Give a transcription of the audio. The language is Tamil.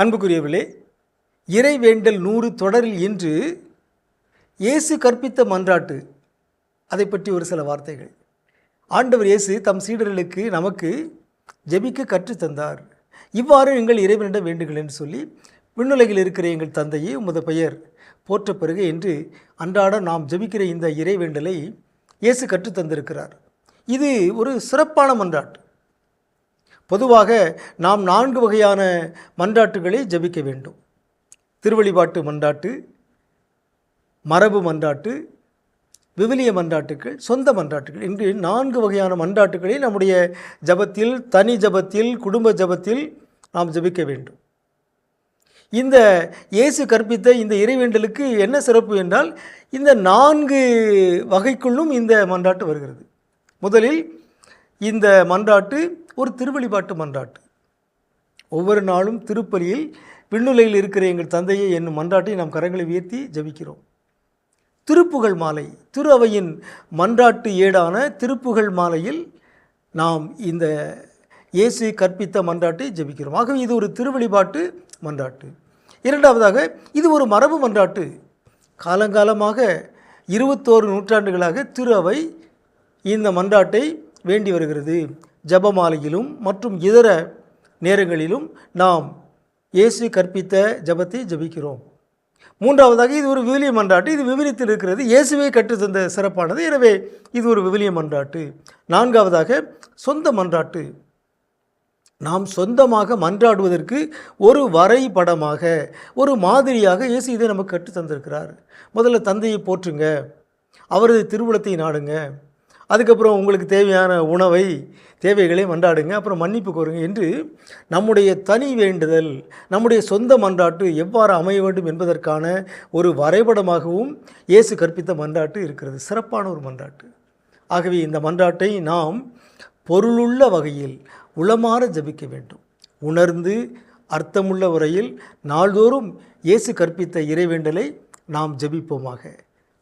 அன்புக்குரியவர்களே இறைவேண்டல் நூறு தொடரில் இன்று இயேசு கற்பித்த மன்றாட்டு அதை பற்றி ஒரு சில வார்த்தைகள். ஆண்டவர் இயேசு தம் சீடர்களுக்கு நமக்கு ஜெபிக்க கற்றுத்தந்தார் இவ்வாறு எங்கள் இறைவனிடம் வேண்டுங்கள் என்று சொல்லி விண்ணுலகில் இருக்கிற எங்கள் தந்தையே உமது பெயர் போற்ற பிறகு என்று அன்றாட நாம் ஜெபிக்கிற இந்த இறைவேண்டலை இயேசு கற்றுத் தந்திருக்கிறார். இது ஒரு சிறப்பான மன்றாட்டு. பொதுவாக நாம் நான்கு வகையான மன்றாட்டுகளை ஜெபிக்க வேண்டும். திருவழிபாட்டு மன்றாட்டு மரபு மன்றாட்டு விவிலிய மன்றாட்டுகள் சொந்த மன்றாட்டுகள் என்று நான்கு வகையான மன்றாட்டுகளை நம்முடைய ஜபத்தில் தனி ஜபத்தில் குடும்ப ஜபத்தில் நாம் ஜெபிக்க வேண்டும். இந்த இயேசு கற்பித்த இந்த இறைவேண்டலுக்கு என்ன சிறப்பு என்றால் இந்த நான்கு வகைக்குள்ளும் இந்த மன்றாட்டு வருகிறது. முதலில் இந்த மன்றாட்டு ஒரு திருவழிபாட்டு மன்றாட்டு. ஒவ்வொரு நாளும் திருப்பலியில் விண்ணுலையில் இருக்கிற எங்கள் தந்தையை என்னும் மன்றாட்டை நாம் கரங்களை உயர்த்தி ஜபிக்கிறோம். திருப்புகழ் மாலை திரு அவையின் மன்றாட்டு ஏடான திருப்புகழ் மாலையில் நாம் இந்த இயேசு கற்பித்த மன்றாட்டை ஜெபிக்கிறோம். ஆகவே இது ஒரு திருவழிபாட்டு மன்றாட்டு. இரண்டாவதாக இது ஒரு மரபு மன்றாட்டு. காலங்காலமாக இருபத்தோரு நூற்றாண்டுகளாக திரு அவை இந்த மன்றாட்டை வேண்டி வருகிறது. ஜபமாலையிலும் மற்றும் இதர நேரங்களிலும் நாம் இயேசு கற்பித்த ஜபத்தை ஜபிக்கிறோம். மூன்றாவதாக இது ஒரு விவிலிய மன்றாட்டு. இது விவிலியத்தில் இருக்கிறது. இயேசுவே கற்றுத்தந்த சிறப்பானது. எனவே இது ஒரு விவிலிய மன்றாட்டு. நான்காவதாக சொந்த மன்றாட்டு. நாம் சொந்தமாக மன்றாடுவதற்கு ஒரு வரைபடமாக ஒரு மாதிரியாக இயேசு இதை நமக்கு கற்றுத் தந்திருக்கிறார். முதல்ல தந்தையை போற்றுங்க. அவரது திருவுளத்தை நாடுங்க. அதுக்கப்புறம் உங்களுக்கு தேவையான உணவை தேவைகளை மன்றாடுங்க. அப்புறம் மன்னிப்பு கோருங்க. என்று நம்முடைய தனி வேண்டுதல் நம்முடைய சொந்த மன்றாட்டு எவ்வாறு அமைய வேண்டும் என்பதற்கான ஒரு வரைபடமாகவும் இயேசு கற்பித்த மன்றாட்டு இருக்கிறது. சிறப்பான ஒரு மன்றாட்டு. ஆகவே இந்த மன்றாட்டை நாம் பொருளுள்ள வகையில் உளமாற ஜபிக்க வேண்டும். உணர்ந்து அர்த்தமுள்ள உரையில் நாள்தோறும் இயேசு கற்பித்த இறைவேண்டலை நாம் ஜபிப்போமாக.